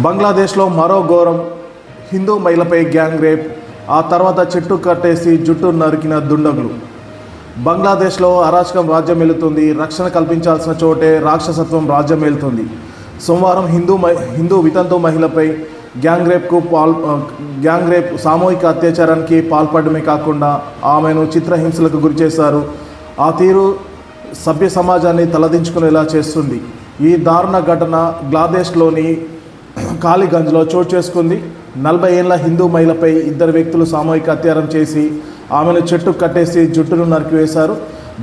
బంగ్లాదేశ్లో మరో ఘోరం. హిందూ మహిళపై గ్యాంగ్ రేప్ ఆ తర్వాత చెట్టు కట్టేసి జుట్టు నరికిన దుండగులు. బంగ్లాదేశ్లో అరాచకం రాజ్యం వెళుతుంది రక్షణ కల్పించాల్సిన చోటే రాక్షసత్వం రాజ్యం వెళ్తుంది సోమవారం హిందూ మహి హిందూ వితంతు మహిళపై గ్యాంగ్ రేప్కు పాల్ గ్యాంగ్ రేప్ సామూహిక అత్యాచారానికి పాల్పడమే కాకుండా ఆమెను చిత్రహింసలకు గురిచేశారు. ఆ తీరు సభ్య సమాజాన్ని తలదించుకునేలా చేస్తుంది. ఈ దారుణ ఘటన గ్లాదేశ్లోని కాళీగంజ్లో చోటు చేసుకుంది. నలభై ఏళ్ళ హిందూ మహిళపై ఇద్దరు వ్యక్తులు సామూహిక అత్యారం చేసి ఆమెను చెట్టు కట్టేసి జుట్టును నరికివేశారు.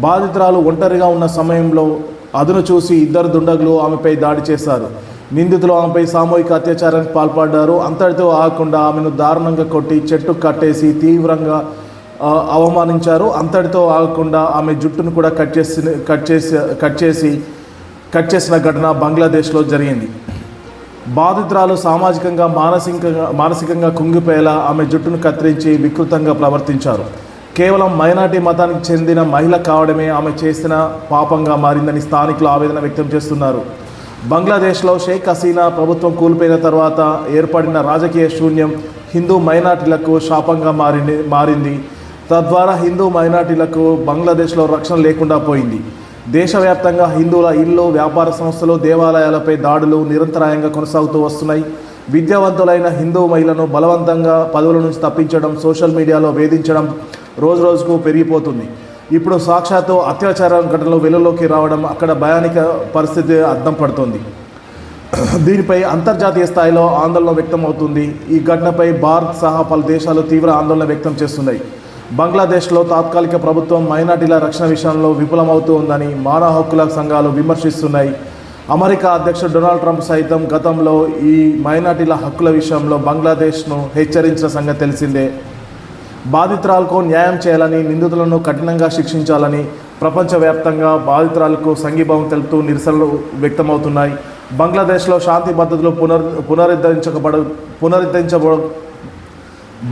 బాధితురాలు ఒంటరిగా ఉన్న సమయంలో అదును చూసి ఇద్దరు దుండగులు ఆమెపై దాడి చేశారు. నిందితులు ఆమెపై సామూహిక అత్యాచారానికి పాల్పడ్డారు. అంతటితో ఆగకుండా ఆమెను దారుణంగా కొట్టి చెట్టు కట్టేసి తీవ్రంగా అవమానించారు. అంతటితో ఆగకుండా ఆమె జుట్టును కూడా కట్ చేసి కట్ చేసి కట్ చేసి కట్ చేసిన ఘటన బంగ్లాదేశ్లో జరిగింది. బాధితురాలు సామాజికంగా మానసికంగా మానసికంగా కుంగిపోయేలా ఆమె జుట్టును కత్తిరించి వికృతంగా ప్రవర్తించారు. కేవలం మైనార్టీ మతానికి చెందిన మహిళ కావడమే ఆమె చేసిన పాపంగా మారిందని స్థానికులు ఆవేదన వ్యక్తం చేస్తున్నారు. బంగ్లాదేశ్లో షేక్ హసీనా ప్రభుత్వం కూలిపోయిన తర్వాత ఏర్పడిన రాజకీయ శూన్యం హిందూ మైనార్టీలకు శాపంగా మారింది మారింది. తద్వారా హిందూ మైనార్టీలకు బంగ్లాదేశ్లో రక్షణ లేకుండా పోయింది. దేశవ్యాప్తంగా హిందువుల ఇళ్ళు వ్యాపార సంస్థలు దేవాలయాలపై దాడులు నిరంతరాయంగా కొనసాగుతూ వస్తున్నాయి. విద్యావంతులైన హిందూ మహిళను బలవంతంగా పదవుల నుంచి తప్పించడం సోషల్ మీడియాలో వేధించడం రోజు రోజుకు పెరిగిపోతుంది. ఇప్పుడు సాక్షాత్తు అత్యాచార ఘటనలు వెలుగులోకి రావడం అక్కడ భయానిక పరిస్థితి అద్దం పడుతోంది. దీనిపై అంతర్జాతీయ స్థాయిలో ఆందోళన వ్యక్తం అవుతుంది ఈ ఘటనపై భారత్ సహా పలు దేశాలు తీవ్ర ఆందోళన వ్యక్తం చేస్తున్నాయి. బంగ్లాదేశ్లో తాత్కాలిక ప్రభుత్వం మైనార్టీల రక్షణ విషయంలో విఫలమవుతూ ఉందని మానవ హక్కుల సంఘాలు విమర్శిస్తున్నాయి. అమెరికా అధ్యక్షుడు డొనాల్డ్ ట్రంప్ సైతం గతంలో ఈ మైనార్టీల హక్కుల విషయంలో బంగ్లాదేశ్ను హెచ్చరించిన సంగతి తెలిసిందే. బాధితురాలకు న్యాయం చేయాలని నిందితులను కఠినంగా శిక్షించాలని ప్రపంచవ్యాప్తంగా బాధితురాలకు సంఘీభావం తెలుపుతూ నిరసనలు వ్యక్తమవుతున్నాయి. బంగ్లాదేశ్లో శాంతి భద్రతలు పునర్ పునరుద్ధరించబడ పునరుద్ధరించబడ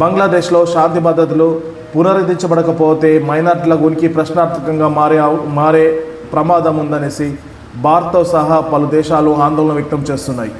బంగ్లాదేశ్లో శాంతి భద్రతలు పునరుద్ధరించబడకపోతే మైనార్టీల ఉనికి ప్రశ్నార్థకంగా మారే మారే ప్రమాదం ఉందనేసి భారత్తో సహా పలు దేశాలు ఆందోళన వ్యక్తం చేస్తున్నాయి.